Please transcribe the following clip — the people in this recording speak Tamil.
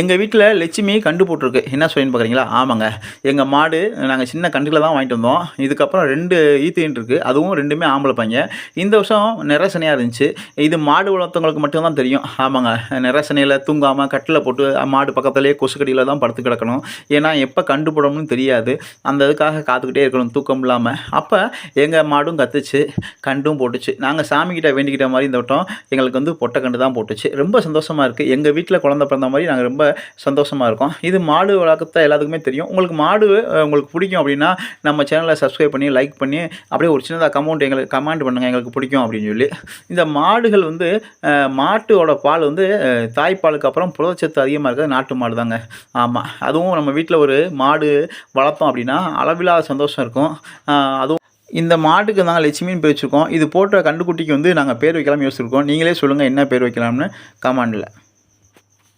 எங்கள் வீட்டில் லட்சுமி கண்டு போட்டிருக்கு. என்ன சொல்லின்னு பார்க்குறீங்களா ஆமாங்க. எங்கள் மாடு நாங்கள் சின்ன கண்டுகளை தான் வாங்கிட்டு வந்தோம். இதுக்கப்புறம் ரெண்டு ஈத்துன்னு இருக்குது அதுவும் ரெண்டுமே ஆம்பளை பையன். இந்த வருஷம் நிறசனையாக இருந்துச்சு. இது மாடு வளர்த்தவங்களுக்கு மட்டும்தான் தெரியும். ஆமாங்க. நிறசனையில் தூங்காமல் கட்டில் போட்டு மாடு பக்கத்துலேயே கொசுக்கடியில் தான் படுத்து கிடக்கணும். ஏன்னா எப்போ கண்டு போடணும்னு தெரியாது. அந்த இதுக்காக காத்துக்கிட்டே இருக்கணும் தூக்கம் இல்லாமல் அப்போ எங்கள் மாடும் கத்துச்சு கண்டும் போட்டுச்சு. நாங்கள் சாமிக்கிட்ட வேண்டிக்கிட்ட மாதிரி இந்த வட்டம் எங்களுக்கு வந்து பொட்டை கண்டு தான் போட்டுச்சு. ரொம்ப சந்தோஷமாக இருக்குது எங்கள் வீட்டில் குழந்த பிறந்த மாதிரி நாங்கள் ரொம்ப சந்தோஷமாக இருக்கும். இது மாடு வளர்க்கத்தை எல்லாத்துக்குமே தெரியும். உங்களுக்கு மாடு உங்களுக்கு பிடிக்கும் அப்படின்னா நம்ம சேனலை சப்ஸ்கிரைப் பண்ணி லைக் பண்ணி அப்படியே ஒரு சின்னதாக கமெண்ட் எங்களுக்கு கமெண்ட் பண்ணுங்கள் எங்களுக்கு பிடிக்கும் அப்படின்னு சொல்லி. இந்த மாடுகள் வந்து மாட்டோட பால் வந்து தாய்ப்பாலுக்கு அப்புறம் புரதச்சத்து அதிகமாக இருக்கிறது நாட்டு மாடு தாங்க ஆமாம் அதுவும் நம்ம வீட்டில் ஒரு மாடு வளர்த்தோம் அப்படின்னா அளவில்லாத சந்தோஷம் இருக்கும். அதுவும் இந்த மாட்டுக்கு நாங்கள் லட்சுமின்னு பேர் வச்சுருக்கோம். இது போட்ட கண்டுக்குட்டிக்கு வந்து நாங்கள் பேர் வைக்கலாம்னு யோசிச்சிருக்கோம். நீங்களே சொல்லுங்கள் என்ன பேர் வைக்கலாம்னு கமாண்டில்